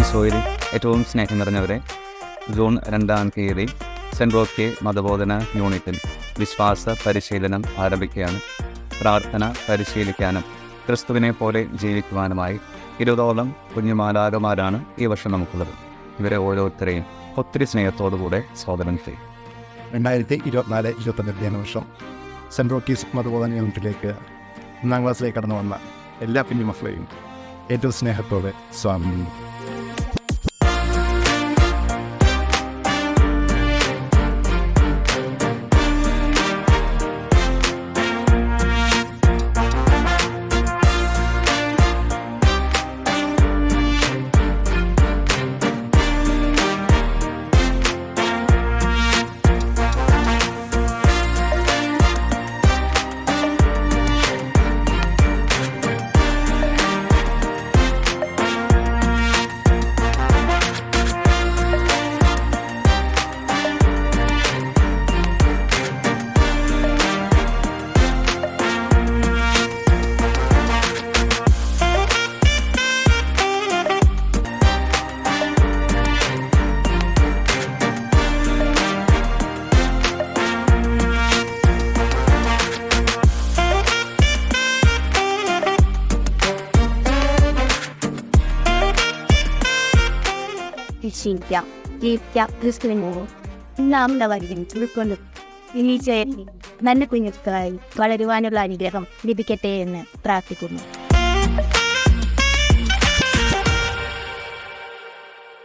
ഈശോയിൽ ഏറ്റവും സ്നേഹം നിറഞ്ഞവരെ ജൂൺ രണ്ടാം തീയതി സെന്റ് റോക്കെ മതബോധന യൂണിറ്റിൽ വിശ്വാസ പരിശീലനം ആരംഭിക്കുകയാണ്. പ്രാർത്ഥന പരിശീലിക്കാനും ക്രിസ്തുവിനെ പോലെ ജീവിക്കുവാനുമായി ഇരുപതോളം കുഞ്ഞുമാലാകമാരാണ് ഈ വർഷം നമുക്കുള്ളത്. ഇവരെ ഓരോരുത്തരെയും ഒത്തിരി സ്നേഹത്തോടുകൂടെ സ്വാഗതം ചെയ്യും. രണ്ടായിരത്തി ഇരുപത്തിനാല് ഇരുപത്തൊന്ന് അധ്യയന വർഷം സെന്റ് റോക്കീസ് മതബോധന യൂണിറ്റിലേക്ക് ഒന്നാം ക്ലാസ്സിലേക്ക് കടന്നു വന്ന എല്ലാ കുഞ്ഞുമക്കളെയും ഏറ്റവും സ്നേഹത്തോടെ സ്വാഗതം Yeah. ചെയ്യുന്നു ജീവിക്കാം ജീവിക്കാം ക്രിസ്തുവിനെ നാം വരികയും ഉൾക്കൊള്ളും ഇനി നല്ല കുഞ്ഞുക്കായി വളരുവാനുള്ള അനുഗ്രഹം ലഭിക്കട്ടെ എന്ന് പ്രാർത്ഥിക്കുന്നു